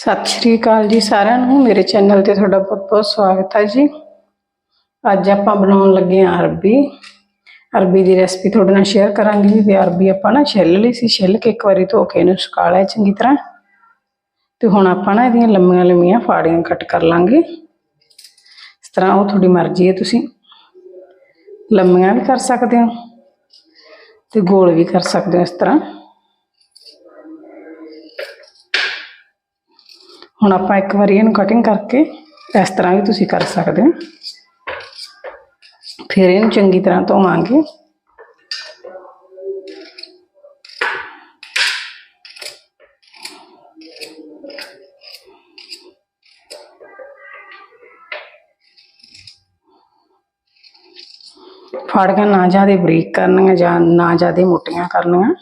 ਸਤਿ ਸ਼੍ਰੀ ਅਕਾਲ ਜੀ ਸਾਰਿਆਂ ਨੂੰ। ਮੇਰੇ ਚੈਨਲ ਤੇ ਤੁਹਾਡਾ ਬਹੁਤ-ਬਹੁਤ ਸਵਾਗਤ ਹੈ ਜੀ। ਅੱਜ ਆਪਾਂ ਬਣਾਉਣ ਲੱਗੇ ਹਾਂ ਅਰਬੀ। ਅਰਬੀ ਦੀ ਰੈਸਪੀ ਤੁਹਾਡੇ ਨਾਲ ਸ਼ੇਅਰ ਕਰਾਂਗੀ ਵੀ ਅਰਬੀ ਆਪਾਂ ਨਾ ਛਿੱਲ ਲਈ ਸੀ। ਛਿੱਲ ਕੇ ਇੱਕ ਵਾਰੀ ਧੋ ਕੇ ਇਹਨੂੰ ਸੁਕਾ ਲਿਆ ਚੰਗੀ ਤਰ੍ਹਾਂ। ਤੇ ਹੁਣ ਆਪਾਂ ਨਾ ਇਹਦੀਆਂ ਲੰਮੀਆਂ ਲੰਮੀਆਂ ਫਾੜੀਆਂ ਕੱਟ ਕਰ ਲਾਂਗੇ। ਇਸ ਤਰ੍ਹਾਂ ਉਹ ਤੁਹਾਡੀ ਮਰਜ਼ੀ ਹੈ। ਤੁਸੀਂ ਲੰਮੀਆਂ ਵੀ ਕਰ ਸਕਦੇ ਹੋ ਤੇ ਗੋਲ ਵੀ ਕਰ ਸਕਦੇ ਹੋ ਇਸ ਤਰ੍ਹਾਂ। ਹੁਣ ਆਪਾਂ ਇੱਕ ਵਾਰੀ ਇਹਨੂੰ ਕਟਿੰਗ ਕਰਕੇ ਇਸ ਤਰ੍ਹਾਂ ਵੀ ਤੁਸੀਂ ਕਰ ਸਕਦੇ ਹੋ। ਫਿਰ ਇਹਨੂੰ ਚੰਗੀ ਤਰ੍ਹਾਂ ਧੋਵਾਂਗੇ। ਫਾੜੀਆਂ ਨਾ ਜ਼ਿਆਦਾ ਬਰੀਕ ਕਰਨੀਆਂ ਜਾਂ ਨਾ ਜ਼ਿਆਦਾ ਮੋਟੀਆਂ ਕਰਨੀਆਂ।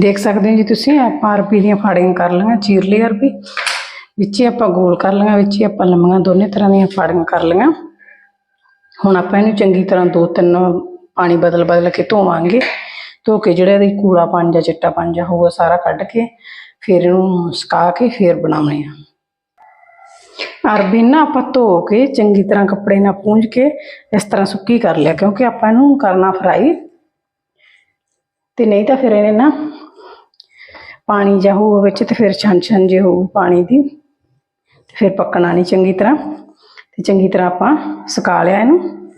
ਦੇਖ ਸਕਦੇ ਹੋ ਜੀ ਤੁਸੀਂ, ਆਪਾਂ ਅਰਬੀ ਦੀਆਂ ਫਾੜੀਆਂ ਕਰ ਲਈਆਂ, ਚੀਰ ਲਈ ਅਰਬੀ ਵਿੱਚੇ ਆਪਾਂ ਗੋਲ ਕਰ ਲਈਆਂ, ਵਿੱਚੇ ਆਪਾਂ ਲੰਮੀਆਂ ਦੋਨੇ ਤਰ੍ਹਾਂ ਦੀਆਂ ਫਾੜੀਆਂ ਕਰ ਲਈਆਂ। ਹੁਣ ਆਪਾਂ ਇਹਨੂੰ ਚੰਗੀ ਤਰ੍ਹਾਂ ਦੋ ਤਿੰਨ ਪਾਣੀ ਬਦਲ ਬਦਲ ਕੇ ਧੋਵਾਂਗੇ। ਧੋ ਕੇ ਜਿਹੜਾ ਇਹਦੀ ਕੂੜਾ ਪਾਣੀ ਪੰਜਾ ਚਿੱਟਾ ਪੰਜਾ ਹੋਊਗਾ ਸਾਰਾ ਕੱਢ ਕੇ ਫਿਰ ਇਹਨੂੰ ਸੁਕਾ ਕੇ ਫਿਰ ਬਣਾਉਣੇ ਆ। ਅਰਬੀ ਨਾ ਆਪਾਂ ਧੋ ਕੇ ਚੰਗੀ ਤਰ੍ਹਾਂ ਕੱਪੜੇ ਨਾਲ ਪੂੰਝ ਕੇ ਇਸ ਤਰ੍ਹਾਂ ਸੁੱਕੀ ਕਰ ਲਿਆ, ਕਿਉਂਕਿ ਆਪਾਂ ਇਹਨੂੰ ਕਰਨਾ ਫਰਾਈ ਤੇ ਨਹੀਂ ਤਾਂ ਫਿਰ ਇਹਨੇ ਨਾ ਪਾਣੀ ਜਾ ਹੋਊ ਵਿੱਚ ਤੇ ਫਿਰ ਛਣ ਛਣ ਜੇ ਹੋਊ ਪਾਣੀ ਦੀ। ਤੇ ਫਿਰ ਪੱਕਣਾ ਨਹੀਂ ਚੰਗੀ ਤਰ੍ਹਾਂ। ਤੇ ਚੰਗੀ ਤਰ੍ਹਾਂ ਆਪਾਂ ਸੁਕਾ ਲਿਆ ਇਹਨੂੰ।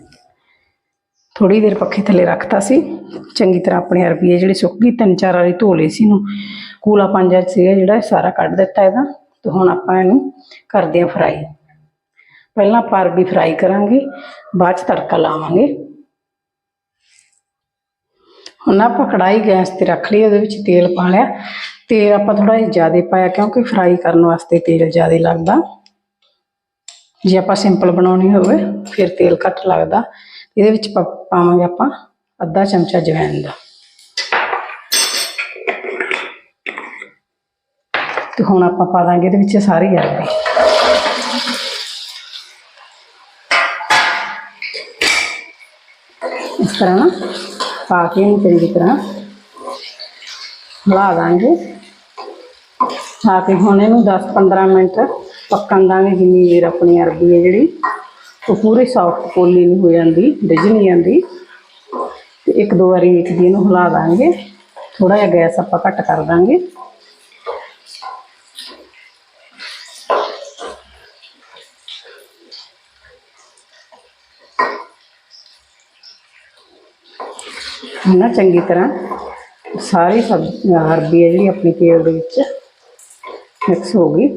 ਥੋੜੀ ਦੇਰ ਪੱਖੇ ਥੱਲੇ ਰੱਖਤਾ ਸੀ। ਚੰਗੀ ਤਰ੍ਹਾਂ ਆਪਣੀ ਅਰਬੀ ਹੈ ਜਿਹੜੀ ਸੁੱਕ ਗਈ, ਤਿੰਨ ਚਾਰ ਵਾਰੀ ਧੋ ਲਈ ਸੀ ਇਹਨੂੰ। ਕੂਲਾ ਪੰਜਾ ਸੀਗਾ ਜਿਹੜਾ, ਇਹ ਸਾਰਾ ਕੱਢ ਦਿੱਤਾ ਇਹਦਾ। ਤੇ ਹੁਣ ਆਪਾਂ ਇਹਨੂੰ ਕਰਦੇ ਹਾਂ ਫਰਾਈ। ਪਹਿਲਾਂ ਆਪਾਂ ਅਰਬੀ ਫਰਾਈ ਕਰਾਂਗੇ, ਬਾਅਦ ਚ ਤੜਕਾ ਲਾਵਾਂਗੇ। ਹੁਣ ਆਪਾਂ ਕੜਾਈ ਗੈਸ ਤੇ ਰੱਖ ਲਈ, ਉਹਦੇ ਵਿੱਚ ਤੇਲ ਪਾ ਲਿਆ। ਤੇਲ ਆਪਾਂ ਥੋੜਾ ਜਿਹਾ ਜ਼ਿਆਦਾ ਪਾਇਆ, ਕਿਉਂਕਿ ਫਰਾਈ ਕਰਨ ਵਾਸਤੇ ਤੇਲ ਜ਼ਿਆਦਾ ਲੱਗਦਾ। ਜੇ ਆਪਾਂ ਸਿੰਪਲ ਬਣਾਉਣੀ ਹੋਵੇ, ਫਿਰ ਤੇਲ ਘੱਟ ਲੱਗਦਾ। ਇਹਦੇ ਵਿੱਚ ਪਾ- ਪਾਵਾਂਗੇ ਆਪਾਂ ਅੱਧਾ ਚਮਚਾ ਜਵੈਣ ਦਾ। ਤੇ ਹੁਣ ਆਪਾਂ ਪਾ ਦਾਂਗੇ ਇਹਦੇ ਵਿੱਚ ਸਾਰੇ ਅਰਬੀ। ਇਸ ਤਰ੍ਹਾਂ ਨਾ, ਪਾ ਕੇ ਇਹਨੂੰ ਚੰਗੀ ਤਰ੍ਹਾਂ ਹਿਲਾ ਦਾਂਗੇ। ਪਾ ਕੇ ਹੁਣ ਇਹਨੂੰ 10-15 ਮਿੰਟ ਪੱਕਣ ਦਾਂਗੇ, ਜਿੰਨੀ ਦੇਰ ਆਪਣੀ ਅਰਬੀ ਹੈ ਜਿਹੜੀ। ਉਹ ਪੂਰੀ ਸੌਫਟ ਪੋਲੀ ਨਹੀਂ ਹੋ ਜਾਂਦੀ ਰਿੱਝ ਨਹੀਂ ਜਾਂਦੀ। ਤੇ ਇੱਕ ਦੋ ਵਾਰੀ ਇੱਕ ਦੀ ਇਹਨੂੰ ਹਿਲਾ ਦਾਂਗੇ। ਥੋੜਾ ਜਿਹਾ ਗੈਸ ਆਪਾਂ ਘੱਟ ਕਰ ਦਾਂਗੇ। ਹੁਣ ਨਾ ਚੰਗੀ ਤਰ੍ਹਾਂ ਸਾਰੀ ਸਬਜ਼ੀ ਅਰਬੀ ਹੈ ਜਿਹੜੀ ਆਪਣੀ ਤੇਲ ਦੇ ਵਿੱਚ। ਮਿਕਸ ਹੋ ਗਈ।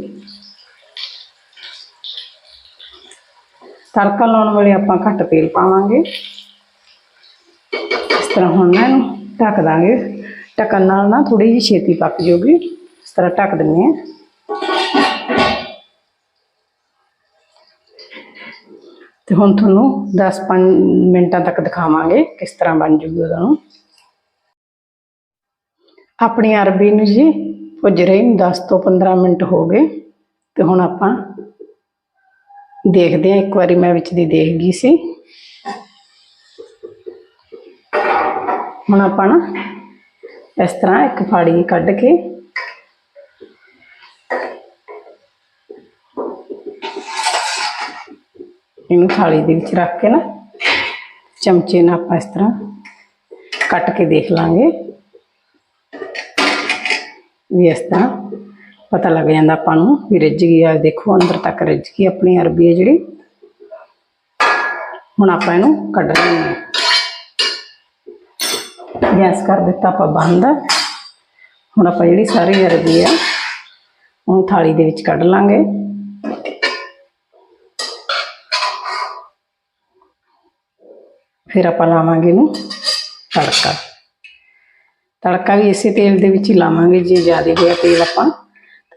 ਤੜਕਾ ਲਾਉਣ ਵੇਲੇ ਆਪਾਂ ਘੱਟ ਤੇਲ ਪਾਵਾਂਗੇ। ਇਸ ਤਰ੍ਹਾਂ ਹੁਣ ਨਾ ਇਹਨੂੰ ਢੱਕ ਦਾਂਗੇ। ਢੱਕਣ ਨਾਲ ਨਾ ਥੋੜੀ ਜਿਹੀ ਛੇਤੀ ਪੱਕ ਜਾਊਗੀ। ਇਸ ਤਰ੍ਹਾਂ ਢੱਕ ਦਿੰਦੇ ਹਾਂ। ਤੇ ਹੁਣ ਤੁਹਾਨੂੰ 10-5 ਮਿੰਟਾਂ ਤੱਕ ਦਿਖਾਵਾਂਗੇ ਕਿਸ ਤਰ੍ਹਾਂ ਬਣ ਜੂਗੀ ਉਹਦਾ। ਨੂੰ ਆਪਣੀ ਅਰਬੀ ਨੂੰ ਜੀ ਭੁੱਜ ਰਹੀ ਨੂੰ 10 ਤੋਂ 15 ਮਿੰਟ ਹੋ ਗਏ ਤੇ ਹੁਣ ਆਪਾਂ ਦੇਖਦੇ ਹਾਂ, ਇੱਕ ਵਾਰੀ ਮੈਂ ਵਿੱਚ ਦੀ ਦੇਖ ਗਈ ਸੀ। ਹੁਣ ਆਪਾਂ ਨਾ ਇਸ ਤਰ੍ਹਾਂ ਇੱਕ ਫਾੜੀ ਕੱਢ ਕੇ ਇਹਨੂੰ ਥਾਲੀ ਦੇ ਵਿੱਚ ਰੱਖ ਕੇ ਨਾ ਚਮਚੇ ਨਾਲ ਆਪਾਂ ਇਸ ਤਰ੍ਹਾਂ ਕੱਟ ਕੇ ਦੇਖ ਲਾਂਗੇ। ਵੀ ਇਸ ਤਰ੍ਹਾਂ ਪਤਾ ਲੱਗ ਜਾਂਦਾ ਆਪਾਂ ਨੂੰ ਵੀ ਰਿੱਝ ਗਈ ਆ। ਦੇਖੋ, ਅੰਦਰ ਤੱਕ ਰਿੱਝ ਗਈ ਆਪਣੀ ਅਰਬੀ ਹੈ ਜਿਹੜੀ। ਹੁਣ ਆਪਾਂ ਇਹਨੂੰ ਕੱਢ ਲੈਂਦੇ ਹਾਂ। ਗੈਸ ਕਰ ਦਿੱਤਾ ਆਪਾਂ ਬੰਦ। ਹੁਣ ਆਪਾਂ ਜਿਹੜੀ ਸਾਰੀ ਅਰਬੀ ਆ, ਉਹਨੂੰ ਥਾਲੀ ਦੇ ਵਿੱਚ ਕੱਢ ਲਾਂਗੇ। ਫਿਰ ਆਪਾਂ ਲਾਵਾਂਗੇ ਇਹਨੂੰ ਤੜਕਾ। ਤੜਕਾ ਵੀ ਇਸੇ ਤੇਲ ਦੇ ਵਿੱਚ ਹੀ ਲਾਵਾਂਗੇ ਜੇ ਜ਼ਿਆਦਾ ਹੋਇਆ ਤੇਲ ਆਪਾਂ,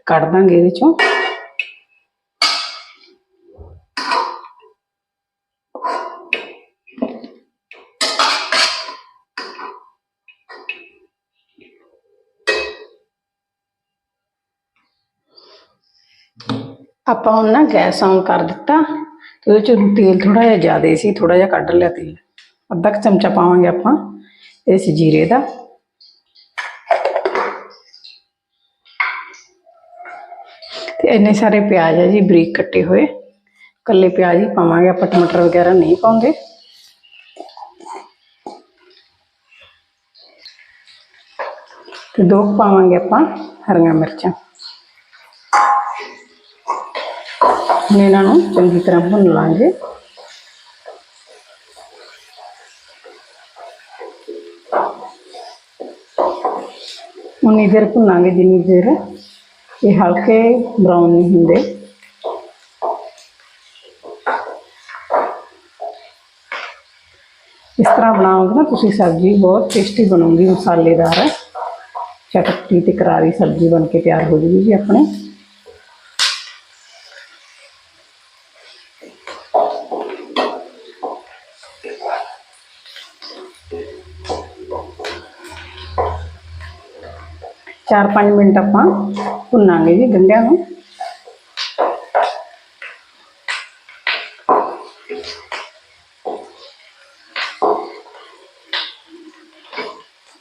ਕੱਢ ਦਾਂਗੇ ਇਹਦੇ ਚੋਂ। ਆਪਾਂ ਹੁਣ ਨਾ ਗੈਸ ਆਨ ਕਰ ਦਿੱਤਾ, ਤੇ ਉਹਦੇ ਚੋਂ ਤੇਲ ਥੋੜਾ ਜਿਹਾ ਜ਼ਿਆਦਾ ਸੀ ਥੋੜਾ ਜਿਹਾ ਕੱਢ ਲਿਆ ਤੇਲ। ਅੱਧਾ ਚਮਚਾ ਪਾਵਾਂਗੇ ਆਪਾਂ, ਇਸ ਜੀਰੇ ਦਾ। ਇੰਨੇ ਸਾਰੇ ਪਿਆਜ਼ ਆ ਜੀ, ਬਰੀਕ ਕੱਟੇ ਹੋਏ। ਕੱਲੇ ਪਿਆਜ਼ ਹੀ ਪਾਵਾਂਗੇ, ਆਪਾਂ ਟਮਾਟਰ ਵਗੈਰਾ ਨਹੀਂ ਪਾਉਂਦੇ। ਤੇ ਦੋ ਕੁ ਪਾਵਾਂਗੇ ਆਪਾਂ ਹਰੀਆਂ ਮਿਰਚਾਂ। ਹੁਣ ਇਹਨਾਂ ਨੂੰ ਚੰਗੀ ਤਰ੍ਹਾਂ ਭੁੰਨ ਲਾਂਗੇ। ਉਨੀ ਦੇਰ ਭੁੰਨਾਂਗੇ ਜਿੰਨੀ ਦੇਰ ਇਹ ਹਲਕੇ ਬਰਾਊਨ ਨਹੀਂ ਹੁੰਦੇ ਇਸ ਤਰ੍ਹਾਂ ਬਣਾਓਗੇ ਨਾ ਤੁਸੀਂ ਸਬਜ਼ੀ ਬਹੁਤ ਟੇਸਟੀ ਬਣੂਗੀ ਮਸਾਲੇਦਾਰ ਚਟਪਟੀ ਤੇ ਕਰਾਰੀ ਸਬਜ਼ੀ ਬਣ ਕੇ ਤਿਆਰ ਹੋ ਜੂਗੀ ਜੀ ਆਪਣੇ ਚਾਰ ਪੰਜ ਮਿੰਟ ਆਪਾਂ ਭੁੰਨਾਂਗੇ ਜੀ ਗੰਢਿਆਂ ਨੂੰ।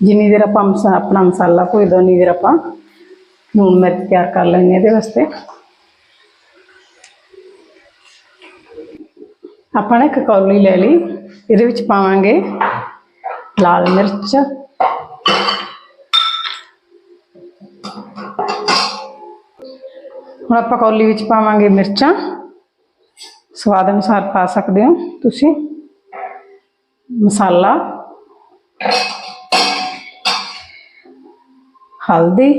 ਜਿੰਨੀ ਦੇਰ ਆਪਾਂ ਮਸਾ- ਆਪਣਾ ਮਸਾਲਾ ਭੁੱਜਦਾ ਉਨੀ ਦੇਰ ਆਪਾਂ ਲੂਣ ਮਿਰਚ ਤਿਆਰ ਕਰ ਲੈਂਦੇ ਹਾਂ ਇਹਦੇ ਵਾਸਤੇ। ਆਪਾਂ ਨੇ ਇੱਕ ਕੌਲੀ ਲੈ ਲਈ, ਇਹਦੇ ਵਿੱਚ ਪਾਵਾਂਗੇ ਲਾਲ ਮਿਰਚ ਹੁਣ ਆਪਾਂ ਕੌਲੀ ਵਿੱਚ ਪਾਵਾਂਗੇ ਮਿਰਚਾਂ। ਸਵਾਦ ਅਨੁਸਾਰ ਪਾ ਸਕਦੇ ਹੋ ਤੁਸੀਂ। ਮਸਾਲਾ। ਹਲਦੀ।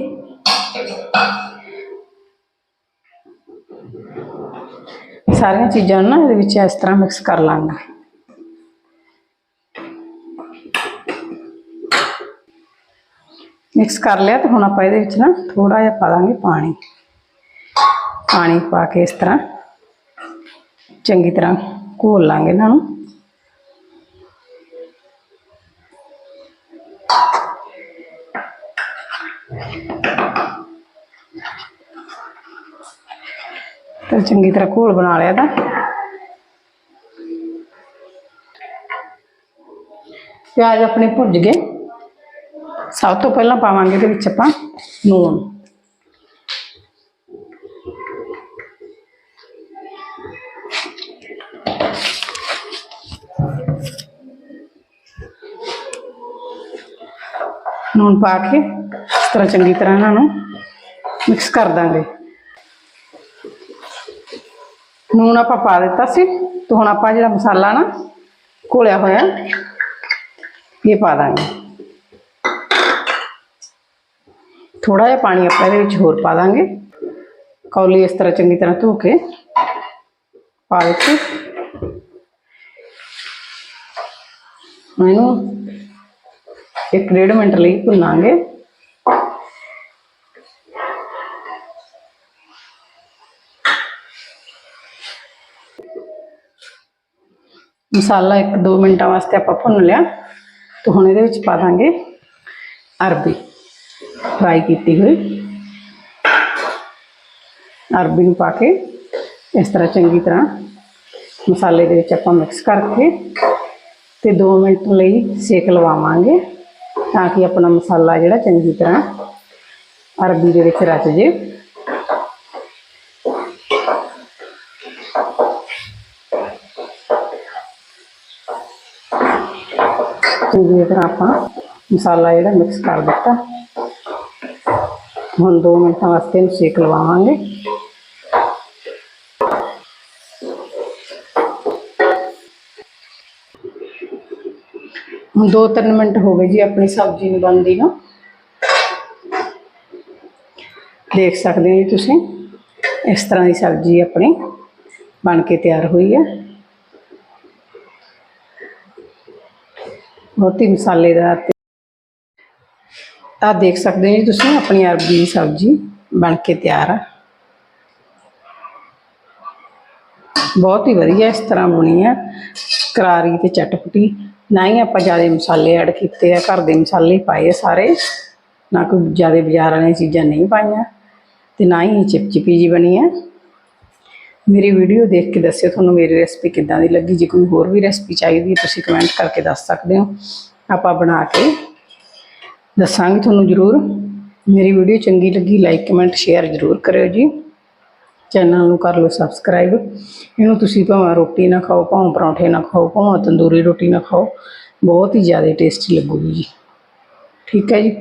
ਸਾਰੀਆਂ ਚੀਜ਼ਾਂ ਨੂੰ ਨਾ ਇਹਦੇ ਵਿੱਚ ਇਸ ਤਰ੍ਹਾਂ ਮਿਕਸ ਕਰ ਲਾਂਗੇ। ਮਿਕਸ ਕਰ ਲਿਆ ਤੇ ਹੁਣ ਆਪਾਂ ਇਹਦੇ ਵਿੱਚ ਨਾ ਥੋੜਾ ਜਿਹਾ ਪਾ ਦਾਂਗੇ ਪਾਣੀ। ਪਾਣੀ ਪਾ ਕੇ ਇਸ ਤਰ੍ਹਾਂ। ਚੰਗੀ ਤਰ੍ਹਾਂ ਘੋਲ ਲਾਂਗੇ ਇਹਨਾਂ ਨੂੰ। ਤੇ ਚੰਗੀ ਤਰ੍ਹਾਂ ਘੋਲ ਬਣਾ ਲਿਆ ਤਾਂ। ਪਿਆਜ਼ ਆਪਣੇ ਭੁੱਜ ਗਏ। ਸਭ ਤੋਂ ਪਹਿਲਾਂ ਪਾਵਾਂਗੇ ਇਹਦੇ ਵਿੱਚ ਆਪਾਂ ਨੂਣ। ਨੂਣ ਪਾ ਕੇ ਇਸ ਤਰ੍ਹਾਂ ਚੰਗੀ ਤਰ੍ਹਾਂ ਇਹਨਾਂ ਨੂੰ ਮਿਕਸ ਕਰ ਦਾਂਗੇ। ਨੂਣ ਆਪਾਂ ਪਾ ਦਿੱਤਾ ਸੀ ਤੇ ਹੁਣ ਆਪਾਂ ਜਿਹੜਾ ਮਸਾਲਾ ਨਾ ਘੋਲਿਆ ਹੋਇਆ, ਇਹ ਪਾ ਦਾਂਗੇ। ਥੋੜਾ ਜਿਹਾ ਪਾਣੀ ਆਪਾਂ ਇਹਦੇ ਵਿੱਚ ਹੋਰ ਪਾ ਦਾਂਗੇ। ਕੌਲੀ ਇਸ ਤਰ੍ਹਾਂ ਚੰਗੀ ਤਰ੍ਹਾਂ ਧੋ ਕੇ ਪਾ ਦਿੱਤੀ। ਹੁਣ ਇਹਨੂੰ ਇੱਕ ਡੇਢ ਮਿੰਟ ਲਈ ਭੁੰਨਾਂਗੇ। ਮਸਾਲਾ 1-2 ਮਿੰਟਾਂ ਵਾਸਤੇ ਆਪਾਂ ਭੁੰਨ ਲਿਆ। ਤੇ ਹੁਣ ਇਹਦੇ ਵਿੱਚ ਪਾ ਦਾਂਗੇ ਅਰਬੀ। ਫਰਾਈ ਕੀਤੀ ਹੋਈ। ਅਰਬੀ ਨੂੰ ਪਾ ਕੇ ਇਸ ਤਰ੍ਹਾਂ ਚੰਗੀ ਤਰ੍ਹਾਂ ਮਸਾਲੇ ਦੇ ਵਿੱਚ ਆਪਾਂ ਮਿਕਸ ਕਰਕੇ ਤੇ 2 ਮਿੰਟ ਲਈ ਸੇਕ ਲਵਾਵਾਂਗੇ। ਤਾਂ ਕਿ ਆਪਣਾ ਮਸਾਲਾ ਜਿਹੜਾ ਚੰਗੀ ਤਰ੍ਹਾਂ ਅਰਬੀ ਦੇ ਵਿੱਚ ਰਚ ਜੇ। ਚੰਗੀ ਤਰ੍ਹਾਂ ਆਪਾਂ ਮਸਾਲਾ ਜਿਹੜਾ ਮਿਕਸ ਕਰ ਦਿੱਤਾ। ਹੁਣ 2 ਮਿੰਟਾਂ ਵਾਸਤੇ ਇਹਨੂੰ ਸੇਕ ਲਵਾਵਾਂਗੇ। ਹੁਣ 2-3 ਮਿੰਟ ਹੋ ਗਏ ਜੀ, ਆਪਣੀ ਸਬਜ਼ੀ ਨੂੰ ਬਣਦੀ ਨੂੰ। ਦੇਖ ਸਕਦੇ ਹੋ ਜੀ ਤੁਸੀਂ, ਇਸ ਤਰ੍ਹਾਂ ਦੀ ਸਬਜ਼ੀ ਆਪਣੀ ਬਣ ਕੇ ਤਿਆਰ ਹੋਈ ਹੈ। ਬਹੁਤ ਹੀ ਮਸਾਲੇਦਾਰ ਤੇ ਦੇਖ ਸਕਦੇ ਹੋ ਜੀ ਤੁਸੀਂ, ਆਪਣੀ ਅਰਬੀ ਦੀ ਸਬਜ਼ੀ ਬਣ ਕੇ ਤਿਆਰ ਆ। ਬਹੁਤ ਹੀ ਵਧੀਆ ਇਸ ਤਰ੍ਹਾਂ ਬਣੀ ਆ ਕਰਾਰੀ ਤੇ ਚਟਪਟੀ। ਨਾ ਹੀ ਆਪਾਂ ਜ਼ਿਆਦਾ ਮਸਾਲੇ ਐਡ ਕੀਤੇ ਆ, ਘਰ ਦੇ ਮਸਾਲੇ ਪਾਏ ਆ ਸਾਰੇ, ਨਾ ਕੋਈ ਜ਼ਿਆਦਾ ਬਾਜ਼ਾਰ ਵਾਲੀਆਂ ਚੀਜ਼ਾਂ ਨਹੀਂ ਪਾਈਆਂ ਤੇ ਨਾ ਹੀ ਚਿਪਚਿਪੀ ਜੀ ਬਣੀ ਹੈ ਮੇਰੀ ਵੀਡੀਓ ਦੇਖ ਕੇ ਦੱਸਿਓ ਤੁਹਾਨੂੰ ਮੇਰੀ ਰੈਸਪੀ ਕਿੱਦਾਂ ਦੀ ਲੱਗੀ, ਜੇ ਕੋਈ ਹੋਰ ਵੀ ਰੈਸਪੀ ਚਾਹੀਦੀ ਹੈ ਤੁਸੀਂ ਕਮੈਂਟ ਕਰਕੇ ਦੱਸ ਸਕਦੇ ਹੋ। ਆਪਾਂ ਬਣਾ ਕੇ ਦੱਸਾਂਗੇ ਤੁਹਾਨੂੰ ਜ਼ਰੂਰ। ਮੇਰੀ ਵੀਡੀਓ ਚੰਗੀ ਲੱਗੀ ਲਾਈਕ ਕਮੈਂਟ ਸ਼ੇਅਰ ਜ਼ਰੂਰ ਕਰਿਓ ਜੀ। ਚੈਨਲ ਨੂੰ ਕਰ ਲਓ ਸਬਸਕ੍ਰਾਈਬ ਇਹਨੂੰ ਤੁਸੀਂ ਭਾਵੇਂ ਰੋਟੀ ਨਾ ਖਾਓ, ਭਾਵੇਂ ਪਰੌਂਠੇ ਨਾ ਖਾਓ, ਭਾਵੇਂ ਤੰਦੂਰੀ ਰੋਟੀ ਨਾ ਖਾਓ, ਬਹੁਤ ਹੀ ਜ਼ਿਆਦਾ ਟੇਸਟੀ ਲੱਗੂਗੀ ਜੀ। ਠੀਕ ਹੈ ਜੀ?